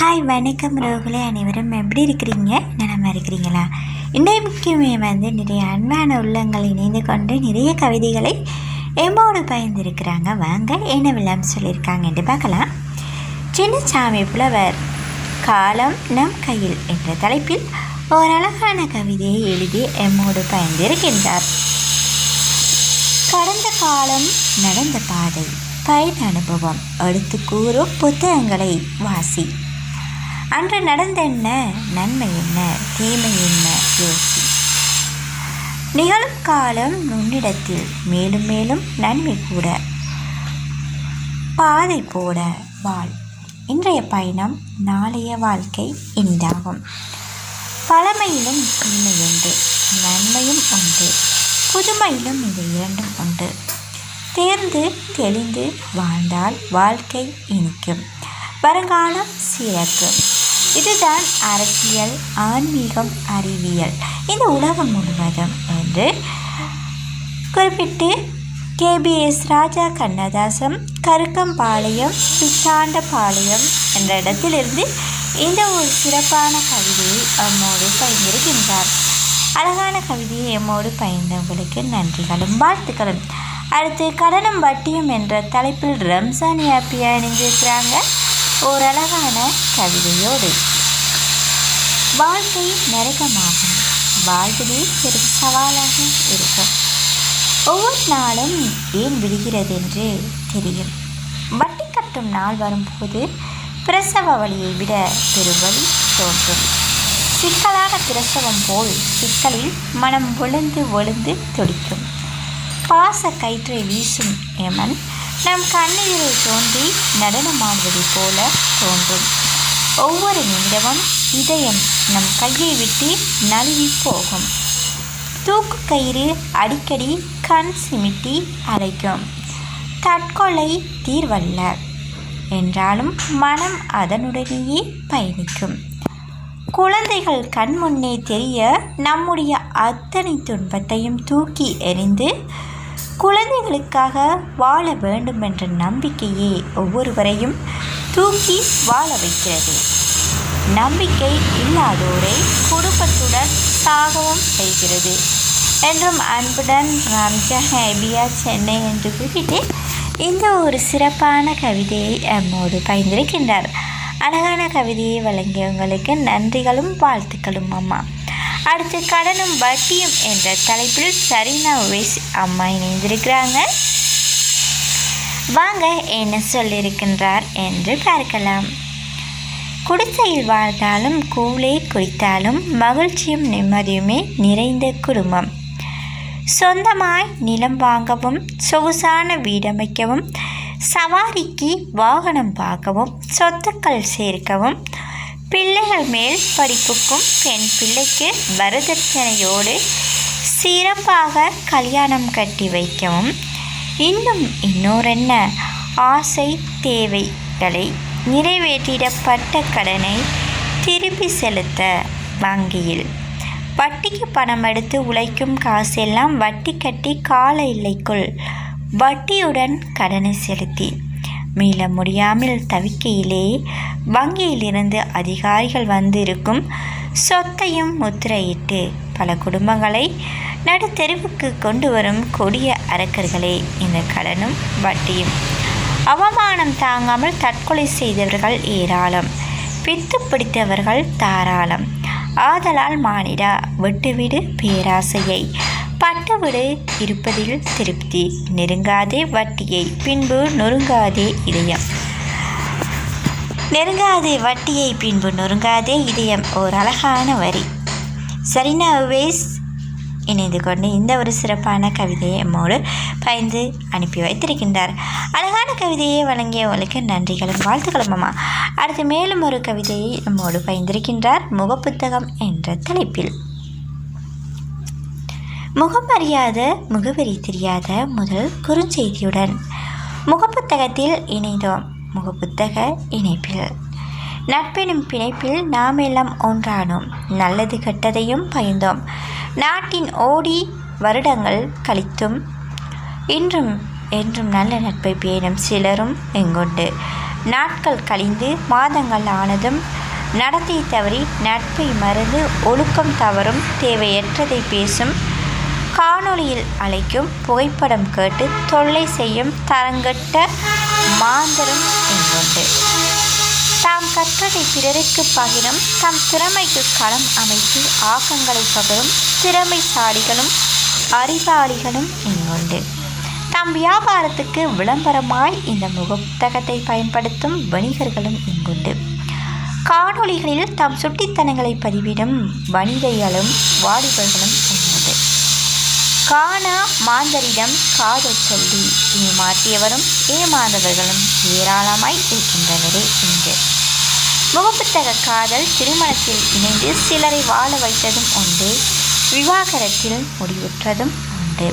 Hi வணக்கம் ரோகலே அனைவரும் எப்படி இருக்கிறீங்க? நலமா இருக்கிறீங்களா? இன்றைக்குமே வந்து நிறைய அன்பான உள்ளங்கள் இணைந்து கொண்டு நிறைய கவிதைகளை எம்மோடு பயந்துருக்கிறாங்க வாங்க என்னவெல்லாம் சொல்லியிருக்காங்க என்று பார்க்கலாம். சின்னசாமி புலவர் காலம் நம் கையில் என்ற தலைப்பில் ஒரு அழகான கவிதையை எழுதி எம்மோடு பயந்திருக்கின்றார் கடந்த காலம் நடந்த பாதை பயன் அனுபவம் எடுத்து கூறும் புத்தகங்களை வாசி அன்று நடந்த என்ன நன்மை என்ன? தீமை என்ன? யோசி. நிகழும் காலம் நுண்ணிடத்தில் மேலும் மேலும் நன்மை கூட. பாதை போட வாழ். இன்றைய பயணம் நாளைய வாழ்க்கை இனிதாகும் பழமையிலும் தீமை உண்டு நன்மையும் உண்டு புதுமையிலும் இது இரண்டும் உண்டு. தேர்ந்து தெளிந்து வாழ்ந்தால் வாழ்க்கை இனிக்கும். வருங்காலம் சிறக்கும் இதுதான் அரசியல் ஆன்மீகம் அறிவியல். இந்த உலகம் முழுவதும் என்று குறிப்பிட்டு கேபிஎஸ் ராஜா கண்ணதாசம் கருக்கம்பாளையம் பிச்சாண்டபாளையம் என்ற இடத்திலிருந்து இந்த ஒரு சிறப்பான கவிதையை அம்மோடு பயிர்ந்திருக்கின்றார் அழகான கவிதையை எம்மோடு பயின்றவங்களுக்கு நன்றிகளும் வாழ்த்துக்களும். அடுத்து கடனும் வட்டியும் என்ற தலைப்பில் ரம்சான் ஹாப்பியாக இணைஞ்சிருக்கிறாங்க ஓரழகான கவிதையோடு. வாழ்க்கை நரகமாகும். வாழ்வதே பெரும் சவாலாக இருக்கும். ஒவ்வொரு நாளும் ஏன் விடுகிறது என்று தெரியும். வட்டி கட்டும் நாள் வரும்போது பிரசவ வழியை விட பெருவழி தோன்றும். சிக்கலான பிரசவம் போல் சிக்கலில் மனம் விழுந்து விழுந்து துடிக்கும். பாச கயிற்றை வீசும் எமன் நம் கண்ணீரில் தோன்றி நடனமாடுவது போல தோன்றும். ஒவ்வொரு நிமிடமும் இதயம் நம் கையை விட்டு நழுவி போகும். தூக்கு கயிறு அடிக்கடி கண் சிமிட்டி அழைக்கும் தற்கொலை தீர்வல்ல. என்றாலும் மனம் அதனுடனேயே பயணிக்கும். குழந்தைகள் கண் முன்னே தெரிய நம்முடைய அத்தனை துன்பத்தையும் தூக்கி எறிந்து குழந்தைகளுக்காக வாழ வேண்டும் என்ற நம்பிக்கையே ஒவ்வொருவரையும் தூக்கி வாழ வைக்கிறது. நம்பிக்கை இல்லாதோரை குடும்பத்துடன் சாகவும் செய்கிறது. என்றும் அன்புடன் ரம்ஜா ஹேபியா சென்னை என்று குறிப்பிட்டு இந்த ஒரு சிறப்பான கவிதையை நம்மோடு பயந்திருக்கின்றார் அழகான கவிதையை வழங்கியவங்களுக்கு நன்றிகளும் வாழ்த்துக்களும் அம்மா. அடுத்து கடனும் வட்டியும் என்ற தலைப்பில் சரினா வேஸ் அம்மா இணைந்திருக்கிறாங்க. வாங்க என்ன சொல்லியிருக்கின்றார் என்று பார்க்கலாம். குடிசையில் வாழ்ந்தாலும் கூலே குடித்தாலும் மகிழ்ச்சியும் நிம்மதியுமே நிறைந்த குடும்பம். சொந்தமாய் நிலம் வாங்கவும் சொகுசான வீடமைக்கவும் சவாரிக்கு வாகனம் பார்க்கவும் சொத்துக்கள் சேர்க்கவும் பிள்ளைகள் மேல் படிப்புக்கும் பெண் பிள்ளைக்கு வரதட்சணையோடு சிறப்பாக கல்யாணம் கட்டி வைக்கவும். இன்னும் இன்னொரென்ன? ஆசை தேவைகளை நிறைவேற்றிடப்பட்ட கடனை திருப்பி செலுத்த வங்கியில். வட்டிக்கு பணம் எடுத்து உழைக்கும் காசெல்லாம் வட்டி கட்டி கால எல்லைக்குள் வட்டியுடன் கடனை செலுத்தி மீள முடியாமல் தவிக்கையிலே வங்கியிலிருந்து அதிகாரிகள் வந்திருக்கும் சொத்தையும் முத்திரையிட்டு பல குடும்பங்களை நடுத்தெருவுக்கு கொண்டு வரும் கொடிய அரக்கர்களே இந்த கடனும் வட்டியும் அவமானம் தாங்காமல் தற்கொலை செய்தவர்கள் ஏராளம். பித்து பிடித்தவர்கள் தாராளம். ஆதலால் மானிடா விட்டுவிடு பேராசையை. பட்டுவிடு இருப்பதில் திருப்தி. நெருங்காதே வட்டியை பின்பு நொறுங்காதே இதயம். நெருங்காதே வட்டியை பின்பு நொறுங்காதே இதயம். ஓர் அழகான வரி. சரினா வேஸ் இணைந்து கொண்டு இந்த ஒரு சிறப்பான கவிதையை நம்மோடு பயந்து அனுப்பி வைத்திருக்கின்றார். அழகான கவிதையை வழங்கியவர்களுக்கு நன்றிகளும் வாழ்த்துக்களும் அம்மா. அடுத்து மேலும் ஒரு கவிதையை நம்மோடு பயந்திருக்கின்றார் முகப்புத்தகம் என்ற தலைப்பில். முகம் அறியாத முகவரி தெரியாத முதல் குறுஞ்செய்தியுடன் முகப்புத்தகத்தில் இணைந்தோம். முகப்புத்தக இணைப்பில். நட்பெனும் பிணைப்பில் நாம் எல்லாம் ஒன்றானோம். நல்லது கெட்டதையும் பயந்தோம். நாட்டின் ஓடி வருடங்கள் கழித்தும் இன்றும் என்றும் நல்ல நட்பை பேணும் சிலரும் எங்குண்டு நாட்கள் கழிந்து மாதங்கள் ஆனதும் நடத்தை தவறி நட்பை மறந்து ஒழுக்கம் தவறும் தேவையற்றதை பேசும் காணொளியில் அழைக்கும் புகைப்படம் கேட்டு தொல்லை செய்யும் தரங்கட்ட மாந்தரும் இங்குண்டு. தாம் கற்றதை பிறருக்கு பகிரும் தம் திறமைக்கு களம் அமைத்து ஆக்கங்களை பகரும் திறமைசாலிகளும் அறிவாளிகளும் இங்குண்டு. தம் வியாபாரத்துக்கு விளம்பரமாய் இந்த முகப்புத்தகத்தை பயன்படுத்தும் வணிகர்களும் இங்குண்டு. காணொளிகளில் தம் சுட்டித்தனங்களை பதிவிடும் வணிகைகளும் வாலிபர்களும் காணா மாந்தரிடம் காதல் சொல்லி ஏமாற்றியவரும் ஏமாந்தவர்களும் ஏராளமாய் இருக்கின்றனரே இங்கு முகப்புத்தக காதல் திருமணத்தில் இணைந்து சிலரை வாழ வைத்ததும் உண்டு விவாகரத்தில் முடிவுற்றதும் உண்டு.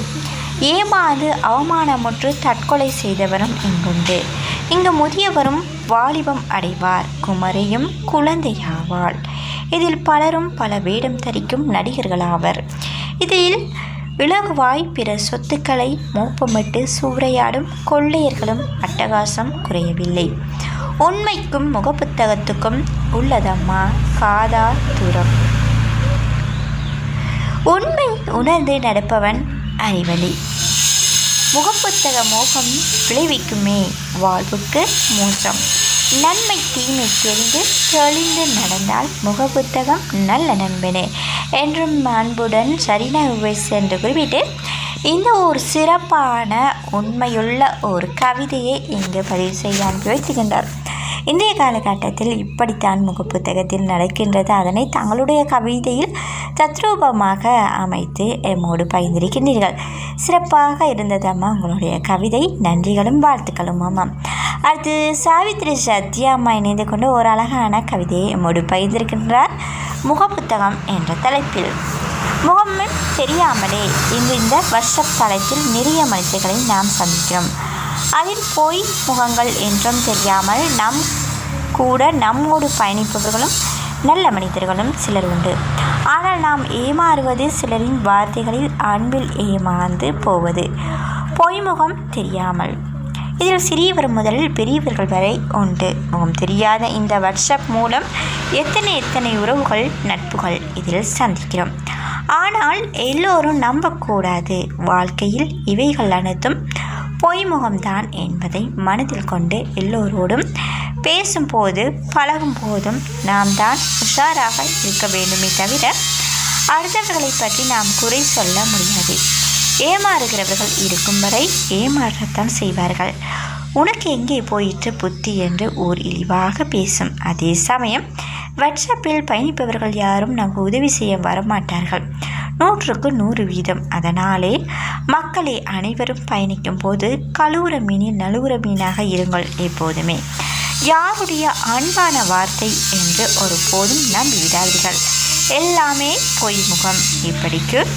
ஏமாந்து அவமானமுற்று தற்கொலை செய்தவரும் இங்குண்டு. இங்கு முதியவரும் வாலிபம் அடைவார் குமரியும் குழந்தையாவாள். இதில் பலரும் பல வேடம் தரிக்கும் நடிகர்களாவர். இதில் இலகுவாய் பிற சொத்துக்களை மோப்பமிட்டு சூறையாடும் கொள்ளையர்களும் அட்டகாசம் குறையவில்லை. உண்மைக்கும் முகப்புத்தகத்துக்கும் உள்ளதம்மா காதா தூரம். உண்மை உணர்ந்து நடப்பவன் அறிவழி. முகப்புத்தக மோகம் விளைவிக்குமே வாழ்வுக்கு மோசம். நன்மை தீமை தெரிந்து தெளிந்து நடந்தால் முகப்புத்தகம் நல்ல நண்பனே. என்றும் அன்புடன் சரினா உவைஸ் என்று குறிப்பிட்டு இந்த ஒரு சிறப்பான உண்மையுள்ள ஒரு கவிதையை இங்கு பதிவு செய்ய அனுப்பி வைத்துகின்றார் இன்றைய காலகட்டத்தில் இப்படித்தான் முகப்புத்தகத்தில் நடக்கின்றது. அதனை தங்களுடைய கவிதையில் தத்ரூபமாக அமைத்து எம்மோடு பகிர்ந்திருக்கின்றீர்கள். சிறப்பாக இருந்ததம்மா உங்களுடைய கவிதை. நன்றிகளும் வாழ்த்துக்களும் அம்மா. அடுத்து சாவித்ரி சத்யா அம்மா இணைந்து கொண்டு ஒரு அழகான கவிதையை எம்மோடு பகிர்ந்திருக்கின்றார். முகப்புத்தகம் என்ற தலைப்பில். முகமும் தெரியாமலே இங்கு இந்த வருஷப் தளத்தில் நிறைய மனிதர்களை நாம் சந்திக்கிறோம். அதில் பொய் முகங்கள் என்றும் தெரியாமல் நம் கூட நம்மோடு பயணிப்பவர்களும் நல்ல மனிதர்களும் சிலர் உண்டு. ஆனால் நாம் ஏமாறுவது சிலரின் வார்த்தைகளில் அன்பில் ஏமாந்து போவது. பொய்முகம் தெரியாமல். இதில் சிறியவர் முதலில் பெரியவர்கள் வரை உண்டு. முகம் தெரியாத இந்த வாட்ஸ்அப் மூலம் எத்தனை எத்தனை உறவுகள் நட்புகள் இதில் சந்திக்கிறோம். ஆனால் எல்லோரும் நம்பக்கூடாது. வாழ்க்கையில் இவைகள் அனைத்தும் பொய்முகம்தான் என்பதை மனதில் கொண்டு எல்லோரோடும் பேசும்போது பழகும் போதும் நாம் தான் உஷாராக இருக்க வேண்டுமே தவிர அடுத்தவர்களை பற்றி நாம் குறை சொல்ல முடியாது. ஏமாறுகிறவர்கள் இருக்கும் வரை ஏமாறத்தான் செய்வார்கள். உனக்கு எங்கே போயிற்று புத்தி என்று ஓர் இழிவாக பேசும். அதே சமயம் வாட்ஸ்அப்பில் பயணிப்பவர்கள் யாரும் நமக்கு உதவி செய்ய வரமாட்டார்கள். நூற்றுக்கு நூறு வீதம். அதனாலே மக்களே அனைவரும் பயணிக்கும் போது கழுவுற மீனில் நழுவுற மீனாக இருங்கள் எப்போதுமே. யாருடைய அன்பான வார்த்தை என்று ஒரு போதும் நம்பிவிடாதீர்கள் எல்லாமே பொய்முகம் இப்படிக்கு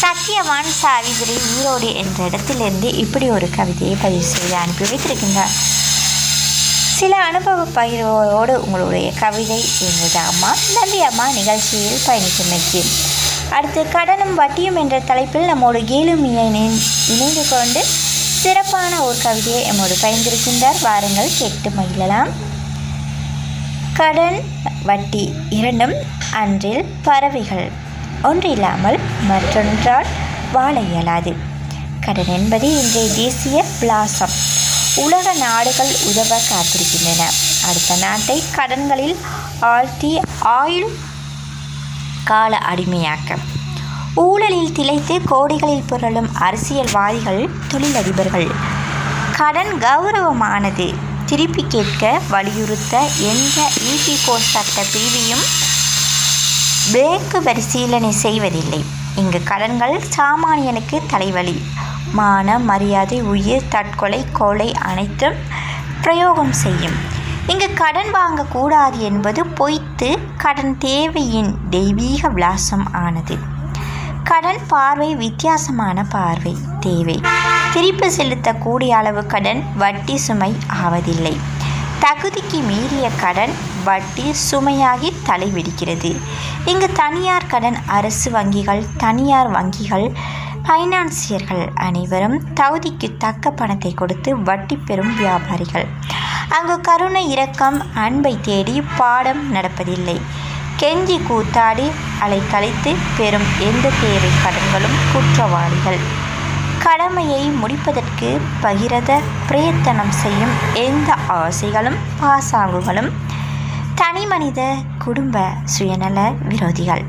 சத்தியவான் சாவிதிரி ஈரோடு என்ற இடத்திலிருந்து இப்படி ஒரு கவிதையை பதிவு செய்து அனுப்பி வைத்திருக்கின்றார். சில அனுபவ பகிர்வோடு உங்களுடைய கவிதை இருந்தது அம்மா. நன்றி அம்மா. நிகழ்ச்சியில் பயணித்தமைக்கு அடுத்து கடனும் வட்டியும் என்ற தலைப்பில் நம்மோடு கேலும் இணைந்து கொண்டு சிறப்பான ஒரு கவிதையை எம்மோடு பயந்திருக்கின்றார் வாருங்கள் கேட்டு மகிழலாம். கடன் வட்டி இரண்டும் அன்றில் பறவைகள். ஒன்றில்லாமல் மற்றொன்றால் வாழ இயலாது. கடன் என்பது இன்றைய தேசிய பிளாசம். உலக நாடுகள் உதவ காத்திருக்கின்றன. அடுத்த நாட்டை கடன்களில் ஆழ்த்தி ஆயுள் கால அடிமையாக்க. ஊழலில் திளைத்து கோடிகளில் புரளும் அரசியல்வாதிகள் தொழிலதிபர்கள். கடன் கௌரவமானது. திருப்பி கேட்க வலியுறுத்த எந்த இபிகோ சட்ட பிரிவையும் பேங்க் பரிசீலனை செய்வதில்லை. இங்கு கடன்கள் சாமானியனுக்கு தலைவலி. மான மரியாதை உயிர் தற்கொலை கொலை அனைத்தும் பிரயோகம் செய்யும். இங்கு கடன் வாங்கக்கூடாது என்பது பொய்த்து கடன் தேவையின் தெய்வீக விலாசம் ஆனது. கடன் பார்வை வித்தியாசமான பார்வை தேவை. திருப்பி செலுத்தக்கூடிய அளவு கடன் வட்டி சுமை ஆவதில்லை. தகுதிக்கு மீறிய கடன் வட்டி சுமையாகி தலைவிடுகிறது இங்கு தனியார் கடன் அரசு வங்கிகள் தனியார் வங்கிகள் ஃபைனான்சியர்கள் அனைவரும் தகுதிக்கு தக்க பணத்தை கொடுத்து வட்டி பெறும் வியாபாரிகள். அங்கு கருணை இரக்கம் அன்பை தேடி பாடம் நடப்பதில்லை. கெஞ்சி கூத்தாடி அலைக்கழித்து பெறும் எந்த தேவை கடன்களும் குற்றவாளிகள். கடமையை முடிப்பதற்கு பகிரத பிரயத்தனம் செய்யும் எந்த ஆசைகளும் பாசாங்குகளும் தனிமனித குடும்ப சுயநல விரோதிகள்.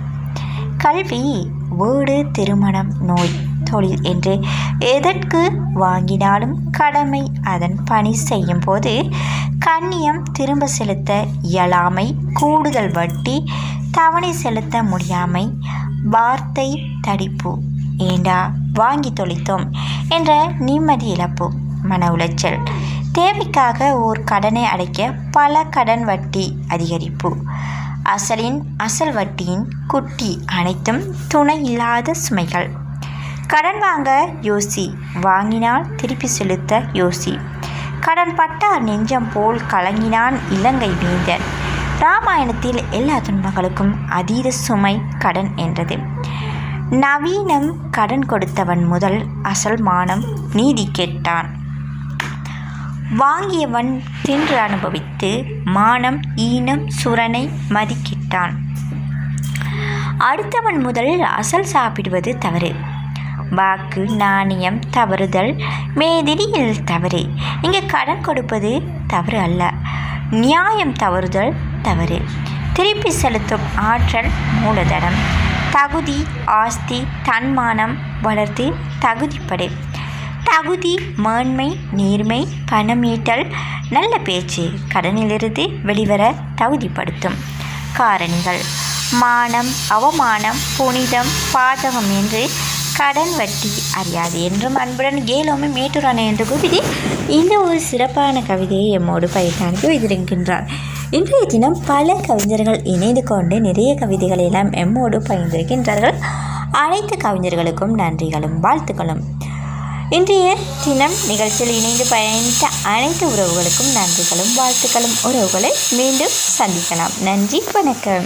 கல்வி வீடு திருமணம் நோய் தொழில் என்று எதற்கு வாங்கினாலும் கடமை அதன் பணி செய்யும் போது கண்ணியம் திரும்ப செலுத்த இயலாமை கூடுதல் வட்டி தவணை செலுத்த முடியாமை வார்த்தை தடிப்பு ஏண்டா வாங்கி தொழித்தோம் என்ற நிம்மதி இழப்பு மன உளைச்சல். தேவைக்காக ஓர் கடனை அடைக்க பல கடன் வட்டி அதிகரிப்பு. அசலின் அசல் வட்டியின் குட்டி அனைத்தும் துணை இல்லாத சுமைகள். கடன் வாங்க யோசி வாங்கினால் திருப்பி செலுத்த யோசி. கடன் பட்டார் நெஞ்சம் போல் கலங்கினான் இலங்கை வேந்தன். ராமாயணத்தில் எல்லா துன்பங்களுக்கும் அதீத சுமை கடன் என்றது. நவீனம் கடன் கொடுத்தவன் முதல் அசல் மானம் நீதி கேட்டான். வாங்கியவன் தின்று அனுபவித்து மானம் ஈனம் சுரனை மதிக்கிட்டான். அடுத்தவன் முதல் அசல் சாப்பிடுவது தவறு. வாக்கு நாணயம் தவறுதல் மேதிரியில் தவறு. இங்கே கடன் கொடுப்பது தவறு அல்ல. நியாயம் தவறுதல் தவறு. திருப்பி செலுத்தும் ஆற்றல் மூலதனம். தகுதி ஆஸ்தி தன்மானம் வளர்த்து தகுதிப்படு. தகுதி மேன்மை நேர்மை பணமீட்டல் நல்ல பேச்சு கடனிலிருந்து வெளிவர தகுதிப்படுத்தும். காரணிகள். மானம் அவமானம் புனிதம் பாதகம் என்று கடன் வட்டி அறியாது என்றும் அன்புடன் கேலோமி மேட்டூரான என்ற கவிதை இந்த ஒரு சிறப்பான கவிதையை எம்மோடு பயிர் வைத்திருக்கின்றார். இன்றைய தினம் பல கவிஞர்கள் இணைந்து கொண்டு நிறைய கவிதைகளை எல்லாம் எம்மோடு பகிர்ந்திருக்கின்றார்கள். அனைத்து கவிஞர்களுக்கும் நன்றிகளும் வாழ்த்துக்களும். இன்றைய தினம் நிகழ்ச்சியில் இணைந்து பயணித்த அனைத்து உறவுகளுக்கும் நன்றிகளும் வாழ்த்துக்களும். உறவுகளை மீண்டும் சந்திக்கலாம். நன்றி வணக்கம்.